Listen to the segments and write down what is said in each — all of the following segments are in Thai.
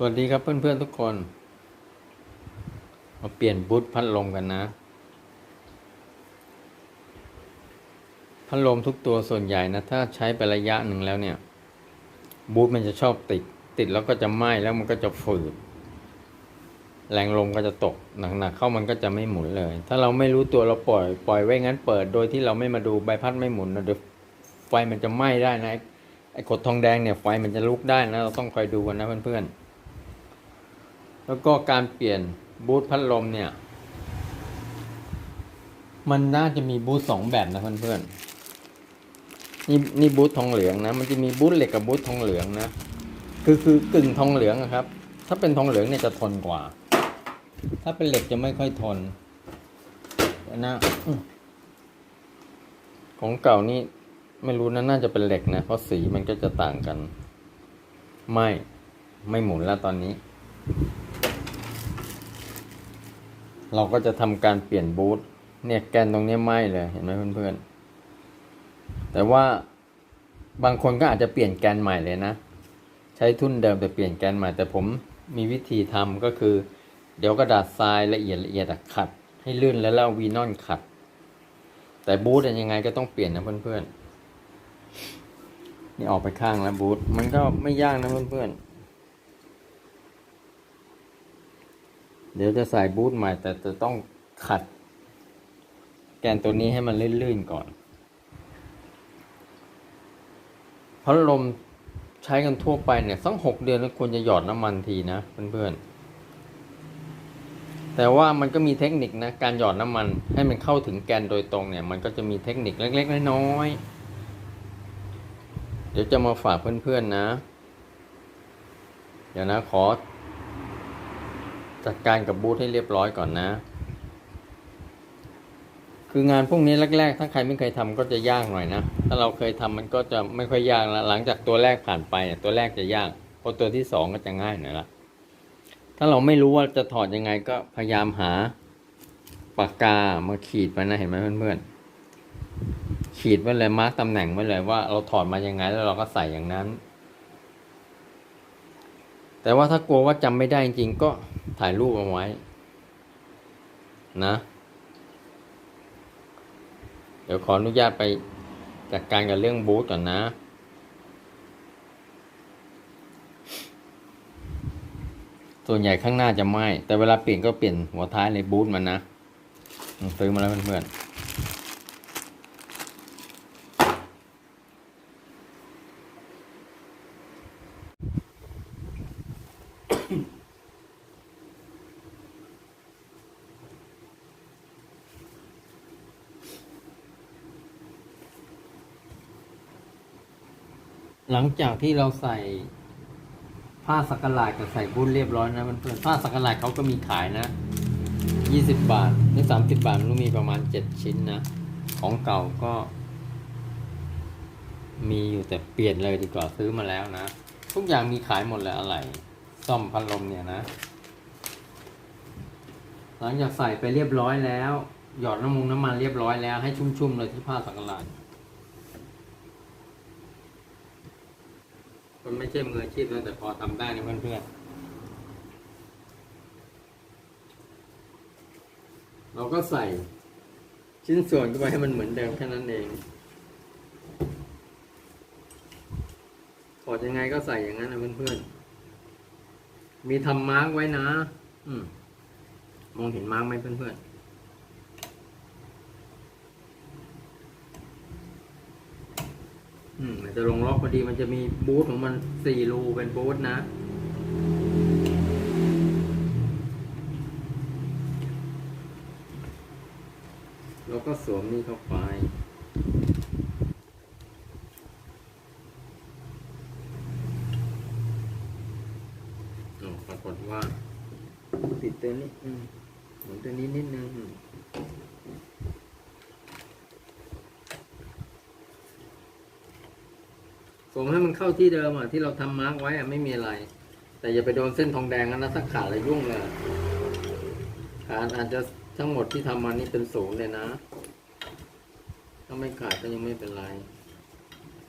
สวัสดีครับเพื่อนๆทุกคน มาเปลี่ยนบูทพัดลมกันนะ พัดลมทุกตัวส่วนใหญ่นะ ถ้าใช้ไประยะหนึ่งแล้วเนี่ย บูทมันจะชอบติด ติดแล้วก็จะไหม้แล้วมันก็จะฝืด แรงลมก็จะตกหนักๆเข้ามันก็จะไม่หมุนเลย ถ้าเราไม่รู้ตัวเราปล่อยปล่อยไว้งั้นเปิด โดยที่เราไม่มาดูใบพัดไม่หมุนนะเดี๋ยวไฟมันจะไหม้ได้นะไอ้ไอ้ขดทองแดงเนี่ยไฟมันจะลุกได้นะเราต้องคอยดูกันนะเพื่อนๆ แล้วก็การเปลี่ยนบูทพัดลมเนี่ย มันน่าจะมีบูทสองแบบนะเพื่อนๆนี่นี่บูททองเหลืองนะ มันจะมีบูทเหล็กกับบูททองเหลืองนะ คือคือกึ่งทองเหลืองครับ ถ้าเป็นทองเหลืองเนี่ยจะทนกว่า ถ้าเป็นเหล็กจะไม่ค่อยทนนะของเก่านี่ไม่รู้นะน่าจะเป็นเหล็กนะ เพราะสีมันก็จะต่างกัน ไม่ ไม่หมุนแล้วตอนนี้ เราก็จะทำการเปลี่ยนบูทเนี่ยแกนตรงนี้ไหม้เลยเห็นไหมเพื่อนๆ แต่ว่าบางคนก็อาจจะเปลี่ยนแกนใหม่เลยนะ ใช้ทุ่นเดิมแต่เปลี่ยนแกนใหม่ แต่ผมมีวิธีทำก็คือ เดี๋ยวกระดาษทรายละเอียดละเอียดขัด ให้ลื่นแล้วแล้วเอาวีนอนขัด แต่บูทยังไงก็ต้องเปลี่ยนนะเพื่อนๆนี่ออกไปข้างแล้วบูทมันก็ไม่ยากนะเพื่อนๆ เดี๋ยวจะใส่บูทใหม่แต่จะต้องขัด แกนตัวนี้ให้มันลื่นๆก่อน พัดลมใช้กันทั่วไปเนี่ยสักหกเดือนแล้วควรจะหยอดน้ำมันทีนะเพื่อนๆ แต่ว่ามันก็มีเทคนิคนะการหยอดน้ำมันให้มันเข้าถึงแกนโดยตรงเนี่ย มันก็จะมีเทคนิคเล็กๆน้อยๆ เดี๋ยวจะมาฝากเพื่อนๆนะ เดี๋ยวนะขอ จัดการกับบูธให้เรียบร้อยก่อนนะ คืองานพวกนี้แรก ๆ ถ้าใครไม่เคยทำก็จะยากหน่อยนะ ถ้าเราเคยทำมันก็จะไม่ค่อยยากแล้วหลังจากตัวแรกผ่านไปเนี่ยตัวแรกจะยากพอตัวที่สองก็จะง่ายหน่อยละถ้าเราไม่รู้ว่าจะถอดยังไงก็พยายามหาปากกามาขีดไว้นะเห็นไหมเพื่อนๆขีดไว้เลยมาร์กตำแหน่งไว้เลยว่าเราถอดมายังไงแล้วเราก็ใส่อย่างนั้น แต่ว่าถ้ากลัวว่าจำไม่ได้จริงๆก็ถ่ายรูปเอาไว้ นะ เดี๋ยวขออนุญาตไปจัดการกับเรื่องบูธก่อนนะส่วนใหญ่ข้างหน้าจะไหม้แต่เวลาเปลี่ยนก็เปลี่ยนหัวท้ายในบูธมันนะอืมซื้อมาแล้วเพื่อนๆ หลังจากที่เราใส่ผ้าสักหลาดกับใส่บุ้นเรียบร้อยนะเพื่อนผ้าสักหลาดเขาก็มีขายนะยี่สิบบาทหรือสามสิบบาทมันมีประมาณเจ็ดชิ้นนะ ของเก่าก็ มีอยู่แต่เปลี่ยนเลยดีกว่าซื้อมาแล้วนะ ทุกอย่างมีขายหมดเลยอะไร ซ่อมพัดลมเนี่ยนะ หลังจากใส่ไปเรียบร้อยแล้ว หยอดน้ำมันน้ำมันเรียบร้อยแล้วให้ชุ่มๆเลยที่ผ้าสักหลาด มันไม่ใช่มืออาชีพนะแต่พอทำได้นะเพื่อนๆเราก็ใส่ชิ้นส่วนเข้าไปให้มันเหมือนเดิมแค่นั้นเองถอดยังไงก็ใส่อย่างนั้นนะเพื่อนๆ มีทำมาร์กไว้นะ อืม มองเห็นมาร์กไหมเพื่อนๆ อื มมันจะลงล็อกพอดีมันจะมีบูทของมันสี่รูเป็นบูทนะ แล้วก็สวมนี่เข้าไปปรากฏว่า ติดตัวนี้อืมหมุนตัวนี้นิดนึง อืมให้มันเข้าที่เดิมอะที่เราทำมาร์กไว้อะไม่มีอะไร แต่อย่าไปโดนเส้นทองแดงนะถ้าขาดอะไรยุ่งเลยขาดอาจจะทั้งหมดที่ทำมานี่เป็นศูนย์เลยนะ ถ้าไม่ขาดก็ยังไม่เป็นไร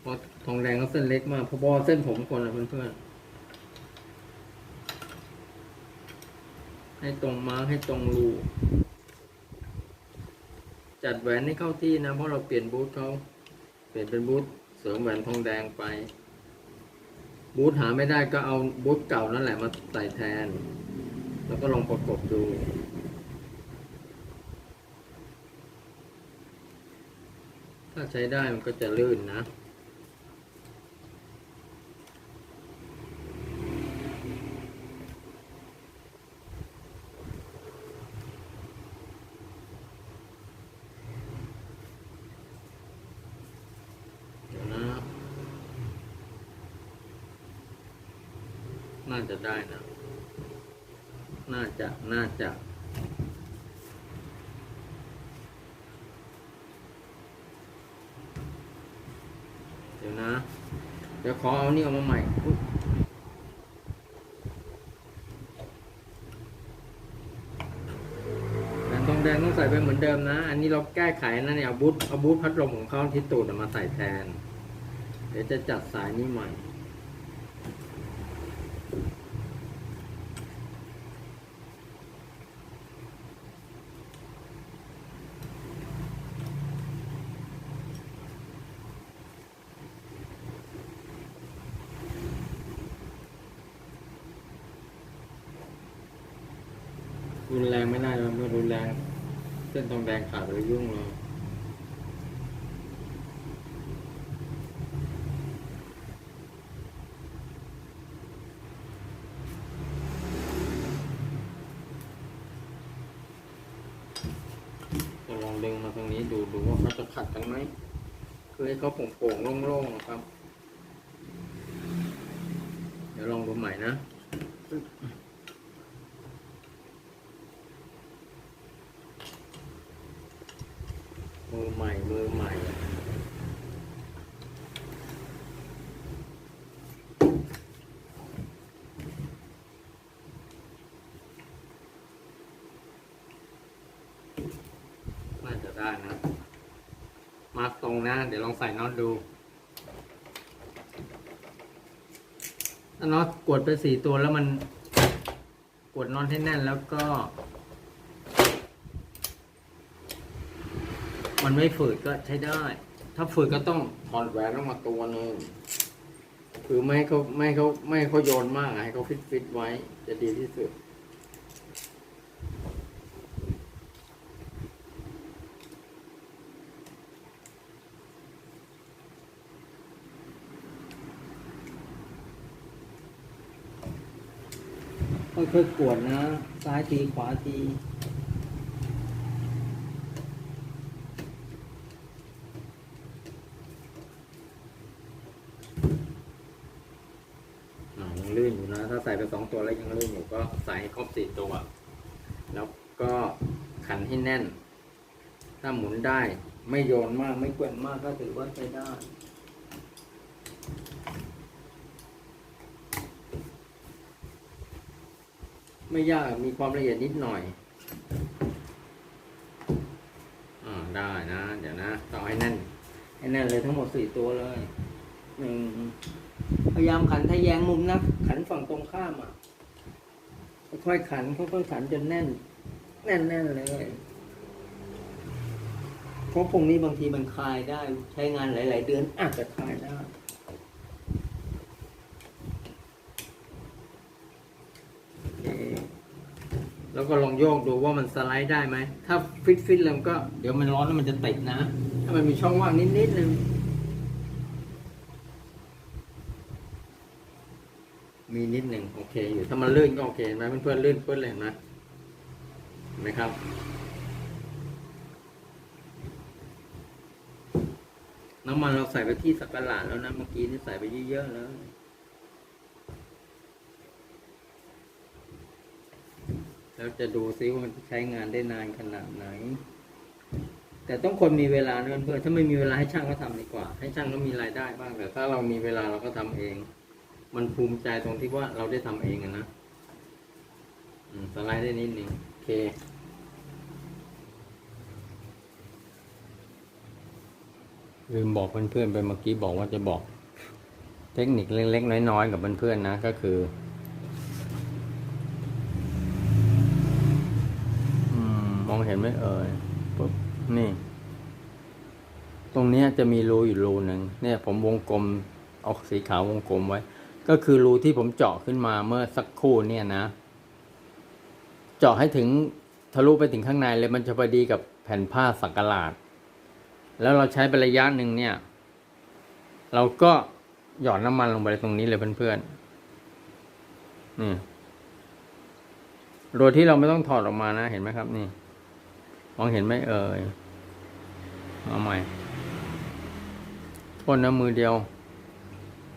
เพราะทองแดงก็เส้นเล็กมากพราะว่าเส้นผมคนละเพื่อนๆให้ตรงมาร์คให้ตรงรูจัดแหวนให้เข้าที่นะเพราะเราเปลี่ยนบูทเขาเปลี่ยนเป็นบูท เสริมแหวนทองแดงไป บูทหาไม่ได้ก็เอาบูทเก่านั่นแหละมาใส่แทน แล้วก็ลองประกบดูถ้าใช้ได้มันก็จะลื่นนะ เดี๋ยวนะ น่าจะ ได้นะ น่าจะ น่าจะเดี๋ยวนะ เดี๋ยวขอเอานี่ออกมาใหม่แหวนทองแดงต้องใส่ไปเหมือนเดิมนะ อันนี้เราแก้ไขนะเนี่ยเอาบูทเอาบูทพัดลมของเขาที่ตูดมาใส่แทน เดี๋ยวจะจัดสายนี้ใหม่ รุนแรงไม่ได้แล้วเมื่อรุนแรง เส้นทองแดงขาดเลยยุ่งเลยจะลองดึงมาตรงนี้ดูดูว่าเขาจะขัดกันไหมคือให้เขาโป่งๆโล่งๆนะครับ เดี๋ยวลองดูใหม่นะ มือใหม่มือใหม่น่าจะได้นะ มาตรงนะ เดี๋ยวลองใส่น็อตดูถ้าน็อตกดไปสี่ตัวแล้วมันกดน็อตให้แน่นแล้วก็ มันไม่ฝืดก็ใช้ได้ ถ้าฝืดก็ต้องถอดแหวนออกมาตัวหนึ่งคือไม่ให้เขาไม่ให้เขาไม่ให้เขาโยนมากให้เขาฟิตฟิตไว้ จะดีที่สุด ค่อยๆกวดนะ ซ้ายทีขวาที อ่ายังลื่นอยู่นะ ถ้าใส่ไปสอง ตัวแล้วยังลื่นอยู่ก็ใส่ให้ครบสี่ตัว แล้วก็ขันให้แน่น ถ้าหมุนได้ไม่โยนมากไม่เกวนมากก็ถือว่าใช้ได้ไม่ยากมีความละเอียดนิดหน่อยอ่าได้นะ เดี๋ยวนะต่อให้แน่นให้แน่นเลยทั้งหมดสี่ตัวเลยหนึ่งพยายามขันทะแยงมุมนะ ขันฝั่งตรงข้ามอะ ค่อยขันค่อยๆขันจนแน่น แน่นแน่นๆเลยเพราะพวกนี้บางทีมันคลายได้ใช้งานหลาย ๆ เดือนอาจจะคลายได้แล้วก็ลองโยกดูว่ามันสไลด์ได้ไหม ถ้าฟิตฟิตๆแล้วก็เดี๋ยวมันร้อนแล้วมันจะติดนะ ถ้ามันมีช่องว่างนิดๆนึง มีนิดหนึ่งโอเคอยู่ถ้ามันลื่นก็โอเคเห็นไหมเพื่อนๆลื่นเพื่อนเลยเห็นไหมเห็นไหมครับน้ำมันเราใส่ไปที่สักการะแล้วนะเมื่อกี้นี่ใส่ไปเยอะๆแล้วแล้วจะดูซิว่ามันใช้งานได้นานขนาดไหน แต่ต้องคนมีเวลาเพื่อนๆถ้าไม่มีเวลาให้ช่างก็ทำดีกว่า ให้ช่างก็มีรายได้บ้างแต่ถ้าเรามีเวลาเราก็ทำเอง มันภูมิใจตรงที่ว่าเราได้ทำเองอะนะสไลด์ได้นิดนึงโอเค ลืมบอกเพื่อนๆไปเมื่อกี้บอกว่าจะบอก เทคนิคเล็กๆน้อยๆกับเพื่อนๆนะ ก็คือมองเห็นไหมเอ่ยปุ๊บนี่ ตรงนี้จะมีรูอยู่รูหนึ่งเนี่ย ผมวงกลมเอาสีขาววงกลมไว้ ก็คือรูที่ผมเจาะขึ้นมาเมื่อสักครู่เนี่ยนะ เจาะให้ถึงทะลุไปถึงข้างในเลยมันจะพอดีกับแผ่นผ้าสักหลาด แล้วเราใช้เป็นระยะหนึ่งเนี่ย เราก็หยอดน้ำมันลงไปตรงนี้เลยเพื่อนๆนี่โดยที่เราไม่ต้องถอดออกมานะ เห็นไหมครับ นี่ มองเห็นไหมเอ่ยเอาใหม่พ่นน้ำมือเดียว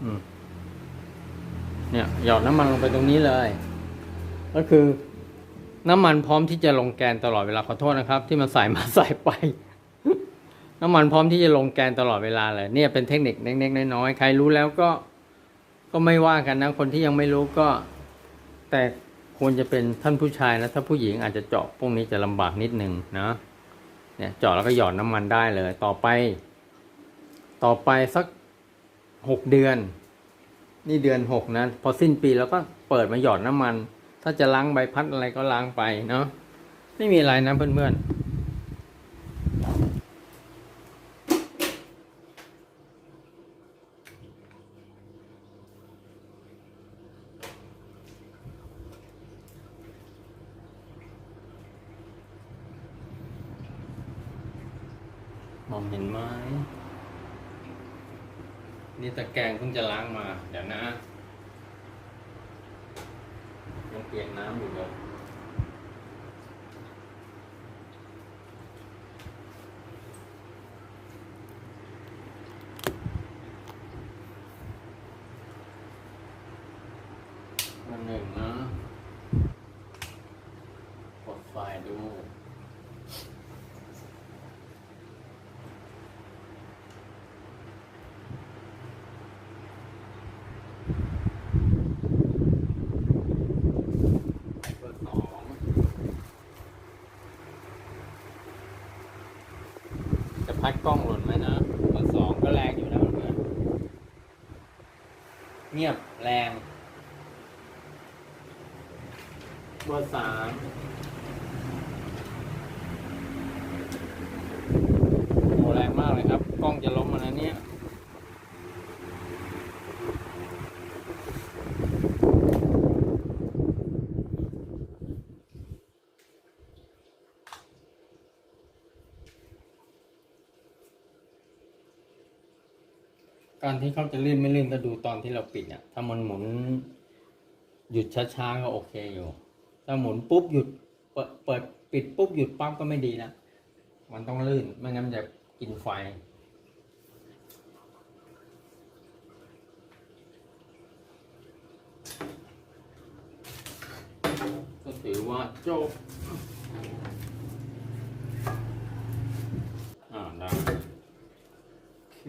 อืม เนี่ยหยอดน้ำมันลงไปตรงนี้เลย ก็คือน้ำมันพร้อมที่จะลงแกนตลอดเวลาขอโทษนะครับ ที่มันใส่มาใส่ไป น้ำมันพร้อมที่จะลงแกนตลอดเวลาเลยเนี่ยเป็นเทคนิคเล็กๆน้อยๆใครรู้แล้วก็ก็ไม่ว่ากันนะคนที่ยังไม่รู้ก็ แต่ควรจะเป็นท่านผู้ชายนะถ้าผู้หญิงอาจจะเจาะพวกนี้จะลำบากนิดนึงนะเนี่ยเจาะแล้วก็หยอดน้ำมันได้เลย ต่อไป ต่อไปสักหกเดือน นี่เดือนหกนะพอสิ้นปีแล้วก็เปิดมาหยอดน้ำมัน ถ้าจะล้างใบพัดอะไรก็ล้างไปเนาะไม่มีอะไรนะเพื่อนๆมองเห็นไหมนี่ตะแกรงเพิ่งจะล้างมา เดี๋ยวนะยังเปียกน้ำอยู่เลย อันหนึ่งนะกดไฟล์ดู เบอร์สองจะ พัดกล้องหล่นไหมนะเบอร์สองก็แรงอยู่นะเพื่อนเงียบแรงเบอร์สามโหแรงมากเลยครับ กล้องจะล้มมาแล้วเนี่ย การที่เขาจะลื่นไม่ลื่นก็ดูตอนที่เราปิดเนี่ยถ้ามันหมุน หยุดช้าๆก็โอเคอยู่ ถ้าหมุนปุ๊บหยุดเปิดเปิดปิดปุ๊บหยุดปั๊บก็ไม่ดีนะมันต้องลื่นไม่งั้นมันจะกินไฟก็ถือว่าจบ อ่าได้ โอเค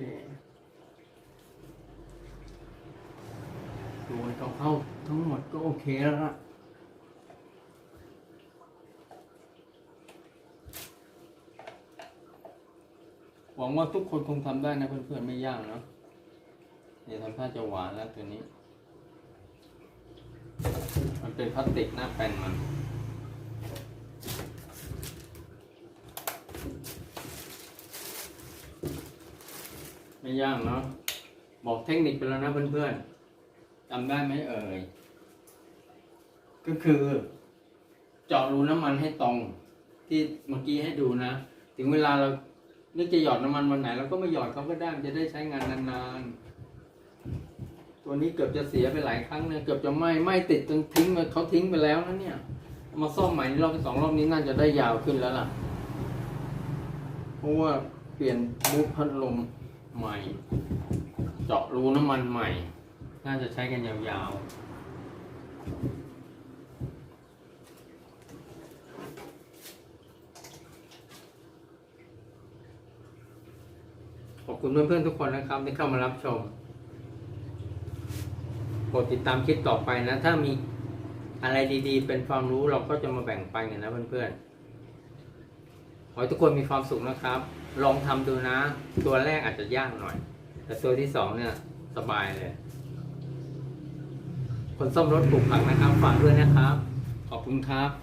โดยเข้าๆทั้งหมดก็โอ เคแล้วล่ะหวังว่าทุกคนคงทำได้นะเพื่อนๆไม่ยากเนอะเนี่ยวทำท่าจะหวานแล้วตัวนี้ มันเป็นพลาสติกหน้าแป้นมันไม่ยากเนาะบอกเทคนิคไปแล้วนะเพื่อนๆจำได้ไหมเอ่ย ก็คือ เจาะรูน้ำมันให้ตรง ที่เมื่อกี้ให้ดูนะ ถึงเวลาเรานึกจะหยอดน้ำมันวันไหนเราก็ไม่หยอดเขาก็ได้มันจะได้ใช้งานนานๆ ตัวนี้เกือบจะเสียไปหลายครั้งเนี่ยเกือบจะไหม้ไหม้ติดจนทิ้งไปเขาทิ้งไปแล้วนะเนี่ยมาซ่อมใหม่รอบที่สองรอบนี้น่าจะได้ยาวขึ้นแล้วล่ะ เพราะว่าเปลี่ยนมูฟพัดลมใหม่ เจาะรูน้ำมันใหม่ น่าจะใช้กันยาวๆ อบคุณเพื่อนๆทุกคนนะครับที่เข้ามารับชมโปรดติดตามคลิปต่อไปนะ ถ้ามีอะไรดีๆ เป็นความรู้เราก็จะมาแบ่งปันกันนะเพื่อนๆขอให้ทุกคนมีความสุขนะครับ ลองทำดูนะ ตัวแรกอาจจะยากหน่อย แต่ตัวที่สองเนี่ยสบายเลย คนซ่อมรถปลูกผักนะครับฝากด้วยนะครับ ขอบคุณครับ